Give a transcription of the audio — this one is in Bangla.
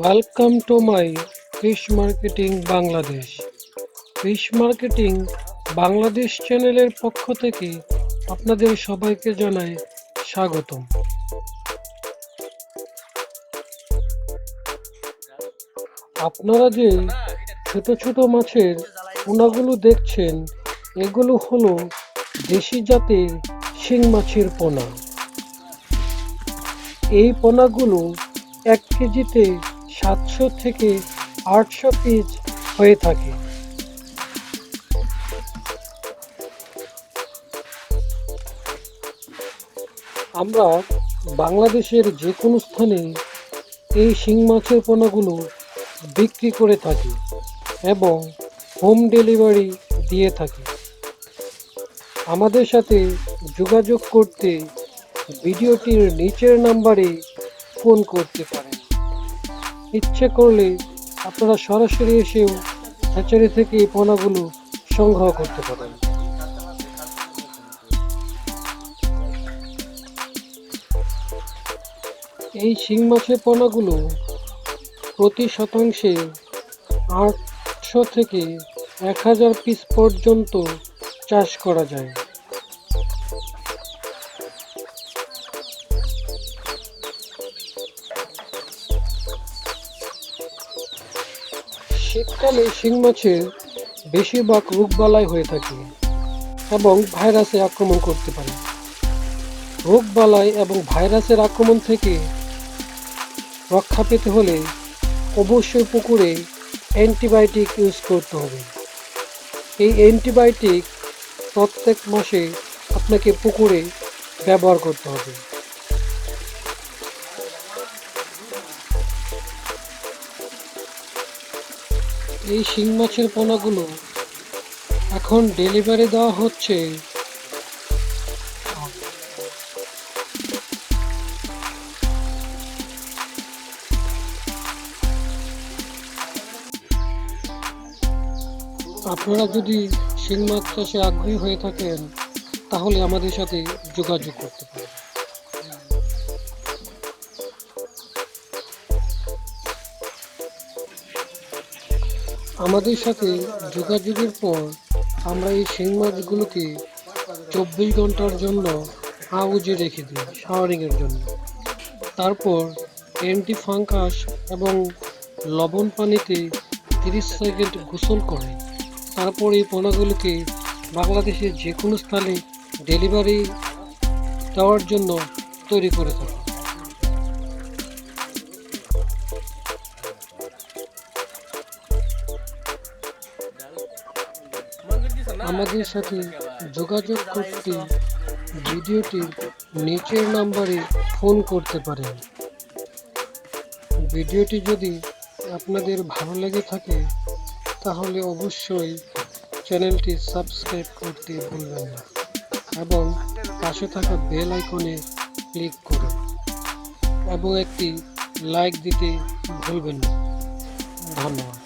Welcome to my fish marketing Bangladesh fish marketing Bangladesh চ্যানেলের পক্ষ থেকে আপনাদের সবাইকে জানাই স্বাগতম। আপনারা যে ছোট ছোট মাছের পোনাগুলো দেখছেন, এগুলো হলো দেশি জাতের শিং মাছের পোনা। এই পোনাগুলো এক কেজিতে সাতশো থেকে আটশো পিস হয়ে থাকে। আমরা বাংলাদেশের যে কোনো স্থানে এই শিং মাছের পোনাগুলো বিক্রি করে থাকি এবং হোম ডেলিভারি দিয়ে থাকি। আমাদের সাথে যোগাযোগ করতে ভিডিওটির নিচের নাম্বারে ফোন করতে পারেন। ইচ্ছে করলে আপনারা সরাসরি এসেও হ্যাচারি থেকে এই পোনাগুলো সংগ্রহ করতে পারেন। এই শিং মাছের পোনাগুলো প্রতি শতাংশে আটশো থেকে এক হাজার পিস পর্যন্ত চাষ করা যায়। শীতকালে শিং মাছের বেশিরভাগ রোগবালাই হয়ে থাকে এবং ভাইরাসে আক্রমণ করতে পারে। রোগবালাই এবং ভাইরাসের আক্রমণ থেকে রক্ষা পেতে হলে অবশ্যই পুকুরে অ্যান্টিবায়োটিক ইউজ করতে হবে। এই অ্যান্টিবায়োটিক প্রত্যেক মাসে আপনাকে পুকুরে ব্যবহার করতে হবে। এই শিং মাছের পোনাগুলো এখন ডেলিভারি দেওয়া হচ্ছে। আপনারা যদি শিং মাছ চাষে আগ্রহী হয়ে থাকেন, তাহলে আমাদের সাথে যোগাযোগ করতে পারেন। আমাদের সাথে যোগাযোগের পর আমরা এই শিং মাছগুলোকে চব্বিশ ঘণ্টার জন্য হাউজে রেখে দিই শাওয়ারিংয়ের জন্য। তারপর অ্যান্টি ফাঙ্কাস এবং লবণ পানিতে তিরিশ সেকেন্ড গোসল করে। তারপর এই পোনাগুলোকে বাংলাদেশের যে কোনো স্থানে ডেলিভারি দেওয়ার জন্য তৈরি করে থাকে। আমাদের সাথে যোগাযোগ করতে ভিডিওটির নিচের নাম্বারে ফোন করতে পারেন। ভিডিওটি যদি আপনাদের ভালো লেগে থাকে, তাহলে অবশ্যই চ্যানেলটি সাবস্ক্রাইব করতে ভুলবেন না এবং পাশে থাকা বেল আইকনে ক্লিক করুন এবং একটি লাইক দিতে ভুলবেন না। ধন্যবাদ।